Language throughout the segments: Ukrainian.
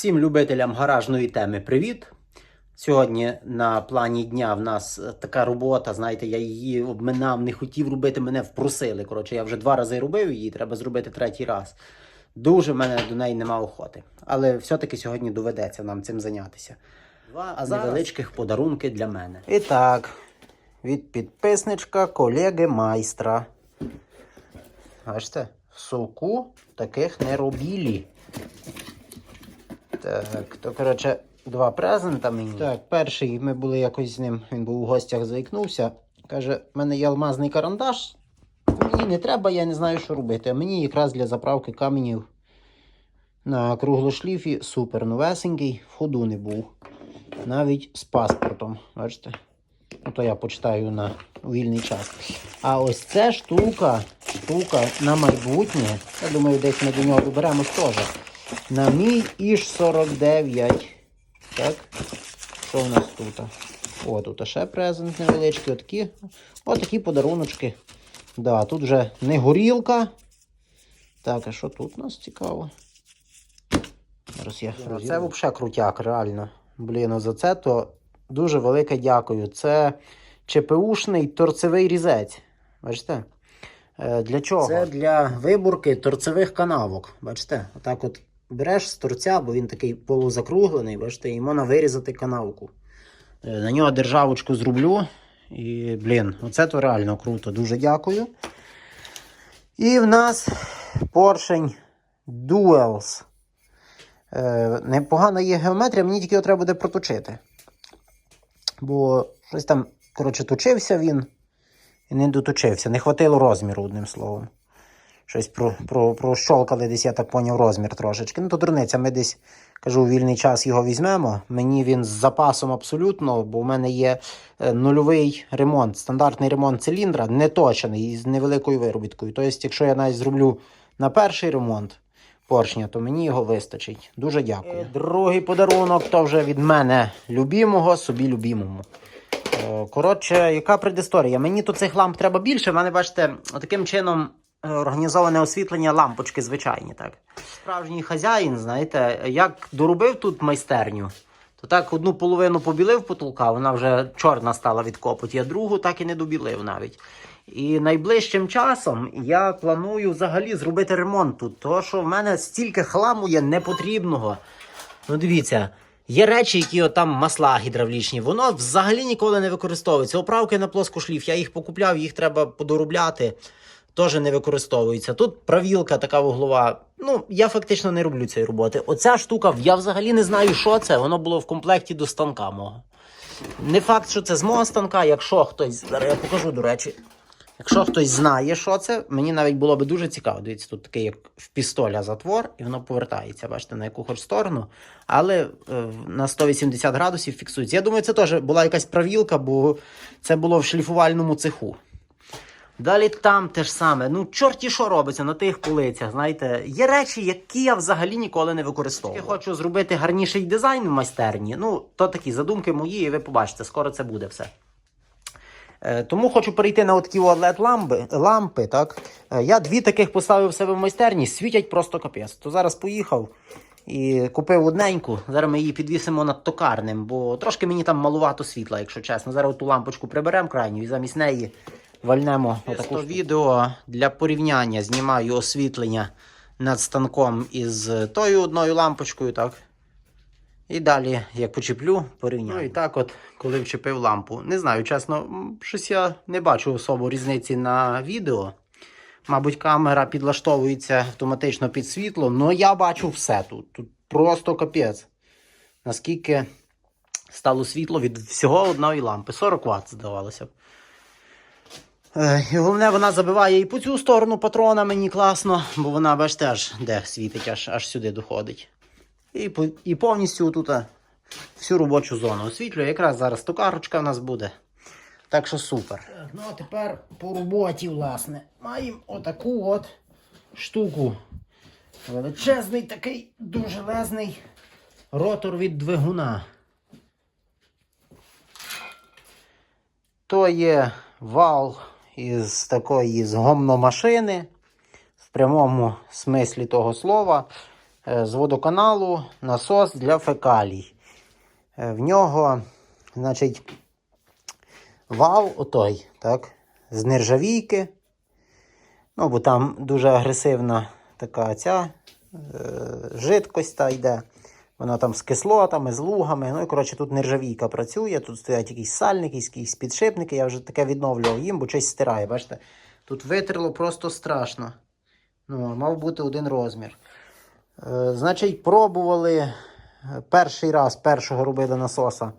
Всім любителям гаражної теми привіт. Сьогодні на плані дня в нас е, така робота. Знаєте, я її обминав, не хотів робити, мене впросили. Коротше, я вже два рази робив її, треба зробити третій раз. Дуже в мене до неї нема охоти. Але все-таки сьогодні доведеться нам цим зайнятися. Два А зараз- невеличких подарунки для мене. І так, від підписничка колеги майстра. Бачите, в совку таких не робілі. Так, то коротше, два презента мені. Так, перший ми були якось з ним, він був у гостях, заікнувся. Каже, в мене є алмазний карандаш. Мені не треба, я не знаю, що робити. А мені якраз для заправки каменів на круглошліфі супер новесенький, в ходу не був. Навіть з паспортом. Бачите? Ну, то я почитаю на вільний час. А ось ця штука, штука на майбутнє. Я думаю, десь ми до нього доберемось теж. На мій іж 49. Так. Що в нас тут? О, тут ще презент невеличкий. Отакі, отакі подаруночки. Да, тут вже не горілка. Так, а що тут у нас цікаво? Зараз я Це взагалі крутяк, реально. Блін, ну за це то дуже велике дякую. Це ЧПУшний торцевий різець. Бачите? Е, Для чого? Це для виборки торцевих канавок. Бачите? Отак от береш з торця, бо він такий полузакруглений, бачите, і можна вирізати канавку. Е, На нього державочку зроблю. І, блін, оце то реально круто. Дуже дякую. І в нас поршень Duels. Е, непогана є геометрія, мені тільки його треба буде проточити. Бо щось там, коротше, точився він і не доточився. Не хватило розміру, одним словом. Щось про, про, прощолкали десь, я так поняв, розмір трошечки. Ну, то дурниця, ми десь, кажу, у вільний час його візьмемо. Мені він з запасом абсолютно, бо в мене є е, нульовий ремонт, стандартний ремонт циліндра, не точений і з невеликою виробіткою. Тобто, якщо я навіть зроблю на перший ремонт поршня, то мені його вистачить. Дуже дякую. Другий подарунок то вже від мене любімого, собі любімому. Е, Коротше, яка предісторія? Мені тут цих ламп треба більше. В мене, бачите, таким чином е, організоване освітлення лампочки звичайні. так. Справжній хазяїн, знаєте, як доробив тут майстерню, то так одну половину побілив потолка, вона вже чорна стала від копоті, а другу так і не добілив навіть. І найближчим часом я планую взагалі зробити ремонт тут, тому що в мене стільки хламу є непотрібного. Ну, дивіться, є речі, які там масла гідравлічні, воно взагалі ніколи не використовується. Оправки на плоскошліф, я їх покупляв, їх треба подоробляти. Теж не використовується. Тут правілка така вуглова. Ну, я фактично не роблю цієї роботи. Оця штука, я взагалі не знаю, що це. Воно було в комплекті до станка мого. Не факт, що це з мого станка, якщо хтось. Зараз я покажу, до речі. Якщо хтось знає, що це, мені навіть було би дуже цікаво. Дивіться, тут такий, як в пістоля затвор, і воно повертається, бачите, на яку хоч сторону, але е, на 180 градусів фіксується. Я думаю, це теж була якась правілка, бо це було в шліфувальному цеху. Далі там те ж саме. Ну, чорті що робиться на тих полицях. Знаєте, є речі, які я взагалі ніколи не використовую. Я хочу зробити гарніший дизайн в майстерні. Ну, то такі задумки мої, і ви побачите, скоро це буде все. Е, Тому хочу перейти на такі led лампи, лампи так? Е, Я дві таких поставив в себе в майстерні, світять просто капець. То зараз поїхав і купив одненьку. Зараз ми її підвісимо над токарним, бо трошки мені там малувато світла, якщо чесно. Зараз ту лампочку приберемо крайню і замість неї вальнемо отаку відео для порівняння. Знімаю освітлення над станком із тою одною лампочкою, так? І далі, як почеплю, порівняю. Ну і так, от, коли вчепив лампу. Не знаю, чесно, щось я не бачу особо різниці на відео. Мабуть, камера підлаштовується автоматично під світло, але я бачу все тут. Тут просто капець. Наскільки стало світло від всього одної лампи. 40 Вт, здавалося б. Е, І головне, вона забиває і по цю сторону патрона мені класно, бо вона, бачите, аж де світить, аж, аж сюди доходить. І, по- і повністю тут всю робочу зону освітлює. Якраз зараз токарочка в нас буде. Так що супер. Ну а тепер по роботі, власне, маємо отаку от штуку. Величезний такий довжелезний ротор від двигуна. То є вал із такої з гомномашини в прямому смислі того слова. е, з водоканалу насос для фекалій. Е, В нього, значить, вал отой, так, з нержавійки. Ну, бо там дуже агресивна така ця е, жидкость та йде. Вона там з кислотами, з лугами. Ну і коротше, тут нержавійка працює, тут стоять якісь сальники, якісь підшипники. Я вже таке відновлював їм, бо щось стирає. Бачите? Тут витерло просто страшно. Ну, мав бути один розмір. Е, значить, пробували е, перший раз першого робили насоса.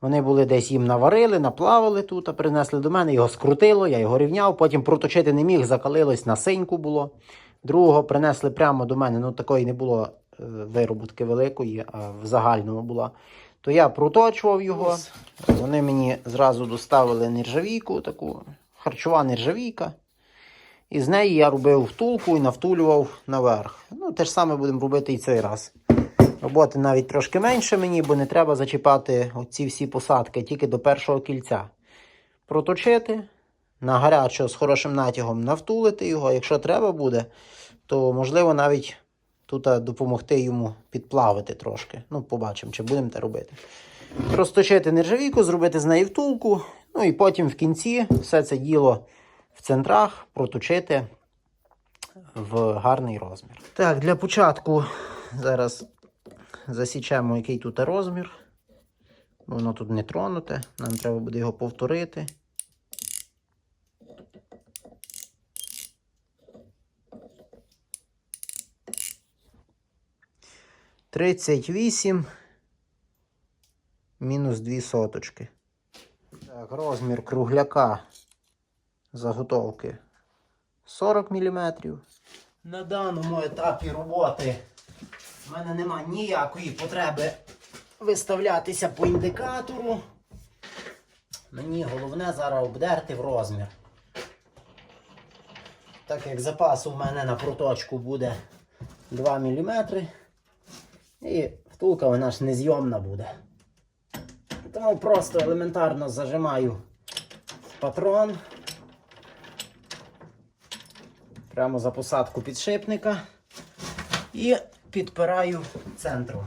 Вони були десь їм наварили, наплавали тут, а принесли до мене, його скрутило, я його рівняв, потім проточити не міг, закалилось на синьку було. Другого принесли прямо до мене, ну такої не було вироботки великої, а в загальному була. То я проточував його. Вони мені зразу доставили нержавійку, таку харчова нержавійка. І з неї я робив втулку і навтулював наверх. Ну, те ж саме будемо робити і цей раз. Роботи навіть трошки менше мені, бо не треба зачіпати оці всі посадки тільки до першого кільця. Проточити, на гарячо з хорошим натягом навтулити його. Якщо треба буде, то можливо навіть тут допомогти йому підплавити трошки. Ну, побачимо, чи будемо те робити. Розточити нержавійку, зробити з неї втулку, ну і потім в кінці все це діло в центрах проточити в гарний розмір. Так, для початку зараз засічемо, який тут розмір. Воно тут не тронуте, нам треба буде його повторити. Тридцять вісім мінус дві соточки. Так, розмір кругляка заготовки 40 мм. На даному етапі роботи в мене немає ніякої потреби виставлятися по індикатору. Мені головне зараз обдерти в розмір. Так як запасу в мене на проточку буде 2 мм. І втулка вона ж незйомна буде. Тому просто елементарно зажимаю патрон. Прямо за посадку підшипника і підпираю центром.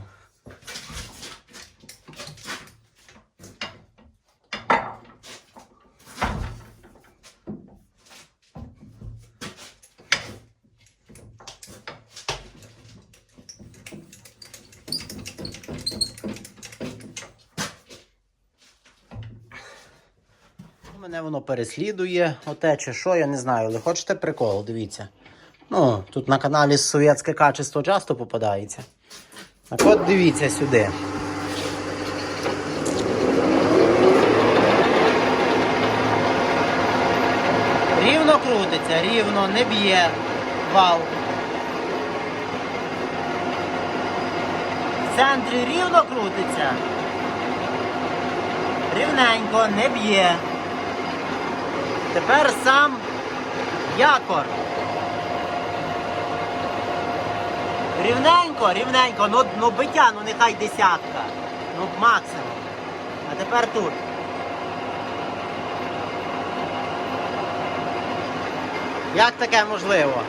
Мене воно переслідує, оте чи що, я не знаю, але хочете прикол, дивіться. Ну, тут на каналі совєтське качество часто попадається. Так от дивіться сюди. Рівно крутиться, рівно, не б'є вал. В центрі рівно крутиться. Рівненько, не б'є. Тепер сам якор. Рівненько, рівненько, ну, ну биття, ну нехай десятка. Ну максимум. А тепер тут. Як таке можливо?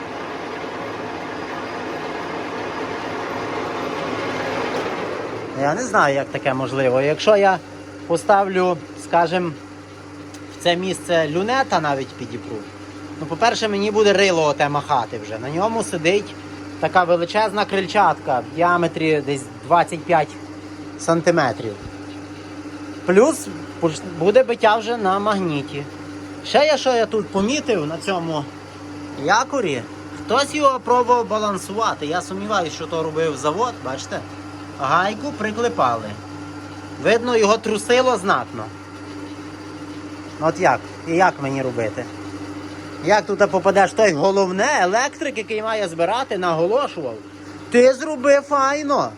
Я не знаю, як таке можливо. Якщо я поставлю, скажімо, це місце люнета навіть підіпру. Ну, по-перше, мені буде рило оте махати вже. На ньому сидить така величезна крильчатка в діаметрі десь 25 сантиметрів. Плюс буде биття вже на магніті. Ще я що я тут помітив на цьому якорі, хтось його пробував балансувати. Я сумніваюся, що то робив завод, бачите? Гайку приклепали. Видно, його трусило знатно. От як? І як мені робити? Як тут попадеш той головне, електрик, який має збирати, наголошував. Ти зроби файно.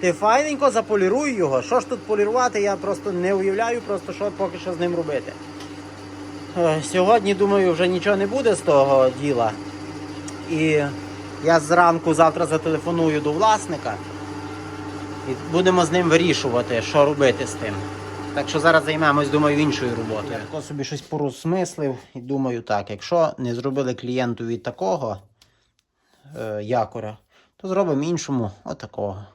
Ти файненько заполіруй його. Що ж тут полірувати, я просто не уявляю, просто що поки що з ним робити. Е, Сьогодні, думаю, вже нічого не буде з того діла. І я зранку завтра зателефоную до власника. І будемо з ним вирішувати, що робити з тим. Так що зараз займемось, думаю, іншою роботою. Я собі щось порозмислив і думаю так, якщо не зробили клієнтові такого е, якора, то зробимо іншому отакого.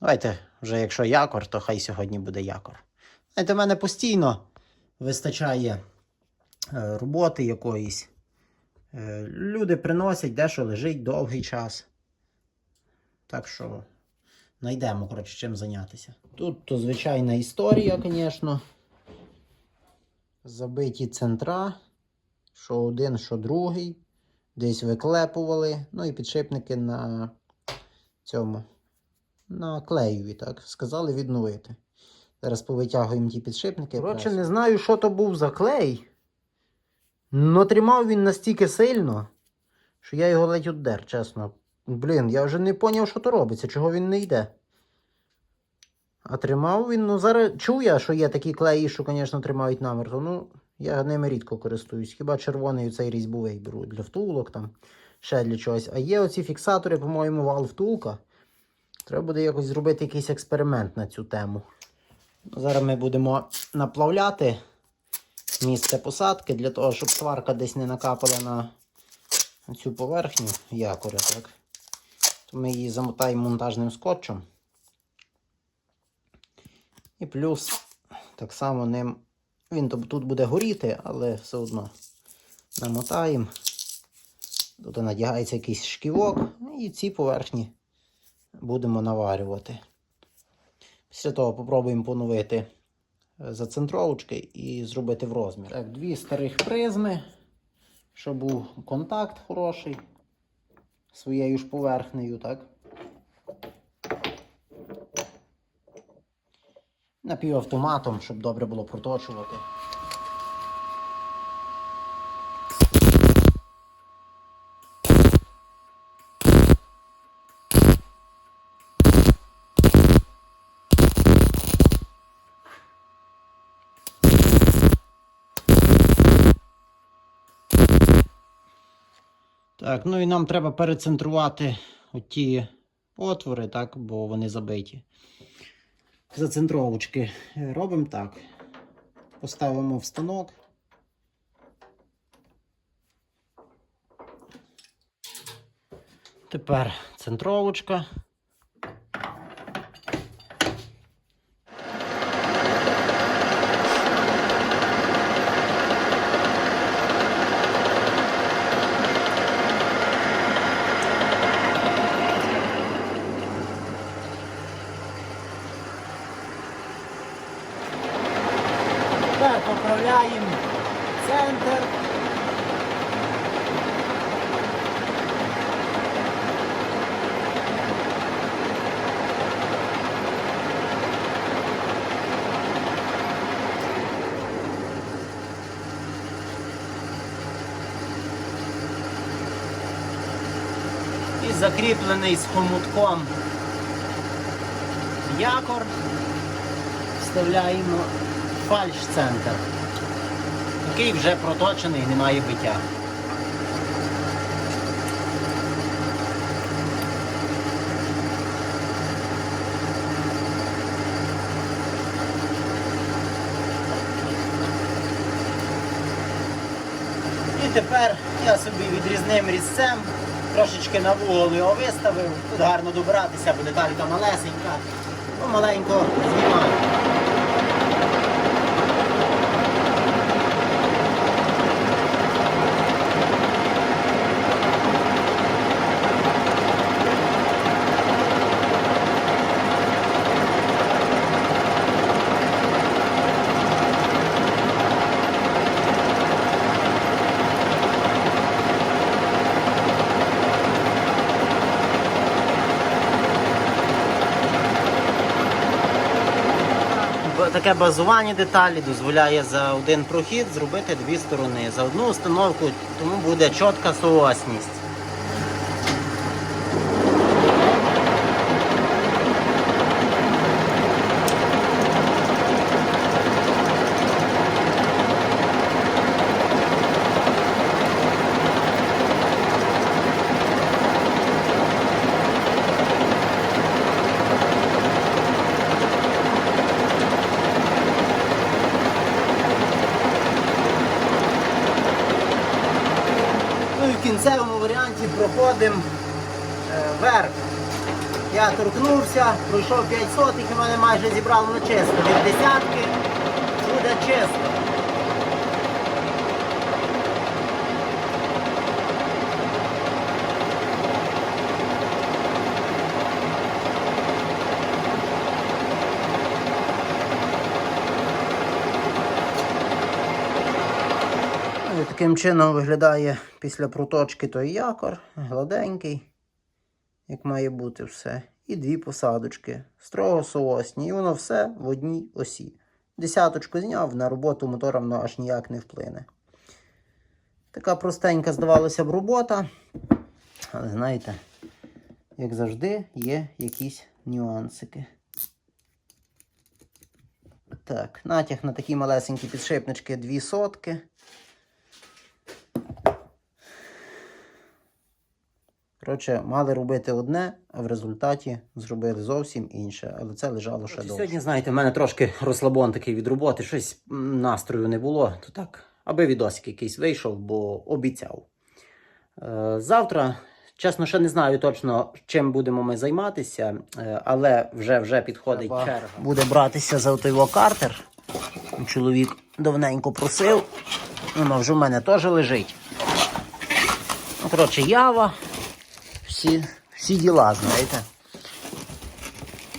Давайте, вже якщо якор, то хай сьогодні буде якор. Знаєте, в мене постійно вистачає е, роботи якоїсь. Е, люди приносять, дещо лежить довгий час. Так що знайдемо, коротше, чим зайнятися. Тут то звичайна історія, звісно. Забиті центра, що один, що другий. Десь виклепували. Ну і підшипники на цьому. На клеєві, так. Сказали відновити. Зараз повитягуємо ті підшипники. Коротше, не знаю, що то був за клей. Но тримав він настільки сильно, що я його ледь удер, чесно. Блін, я вже не поняв, що то робиться, чого він не йде. А тримав він, ну зараз чув я, що є такі клеї, що, звісно, тримають намертво. Ну, я ними рідко користуюсь. Хіба червоний цей різьбовий беру для втулок там, ще для чогось. А є оці фіксатори, по-моєму, вал втулка. Треба буде якось зробити якийсь експеримент на цю тему. Зараз ми будемо наплавляти місце посадки для того, щоб сварка десь не накапала на цю поверхню якоря. Так? То ми її замотаємо монтажним скотчем. І плюс так само ним. Він тут буде горіти, але все одно намотаємо. Тут надягається якийсь шківок, і ці поверхні будемо наварювати. Після того попробуємо поновити е, зацентровочки і зробити в розмір. Так, дві старих призми, щоб був контакт хороший своєю ж поверхнею, так? Напівавтоматом, щоб добре було проточувати. Так, ну і нам треба перецентрувати оті отвори, так, бо вони забиті. Зацентровочки Е, робимо так. Поставимо в станок. Тепер центровочка. Так, центр. І закріплений з хомутком якор вставляємо фальш-центр, який вже проточений, немає биття. І тепер я собі відрізним різцем, трошечки на вугол його виставив. Тут гарно добиратися, бо деталька малесенька. Ну, маленько знімаю. Таке базування деталі дозволяє за один прохід зробити дві сторони. За одну установку тому буде чітка соосність. Кінцевому варіанті проходимо верх. вверх. Я торкнувся, пройшов 5 сотих і мене майже зібрало на чисто. Від десятки буде чисто. І таким чином виглядає після проточки той якор, гладенький, як має бути все. І дві посадочки, строго соосні, і воно все в одній осі. Десяточку зняв, на роботу мотора воно аж ніяк не вплине. Така простенька, здавалося б, робота. Але знаєте, як завжди, є якісь нюансики. Так, натяг на такі малесенькі підшипнички дві сотки. Коротше, мали робити одне, а в результаті зробили зовсім інше, але це лежало ще довше. Сьогодні, знаєте, в мене трошки розслабон такий від роботи, щось настрою не було, то так, аби відосик якийсь вийшов, бо обіцяв. Е, завтра, чесно, ще не знаю точно, чим будемо ми займатися, е, але вже, вже підходить черга. Буде братися за той картер. Чоловік давненько просив, воно вже в мене теж лежить. Ну, коротше, ява всі, всі діла, знаєте.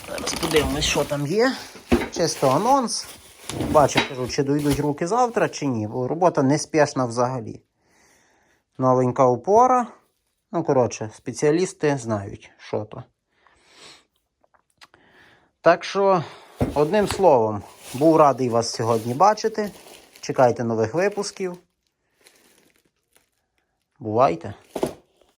Зараз подивимось, що там є. Чисто анонс. Бачу, кажу, чи дойдуть руки завтра, чи ні, бо робота не спішна взагалі. Новенька опора. Ну, коротше, спеціалісти знають, що то. Так що, одним словом, був радий вас сьогодні бачити. Чекайте нових випусків. Бувайте!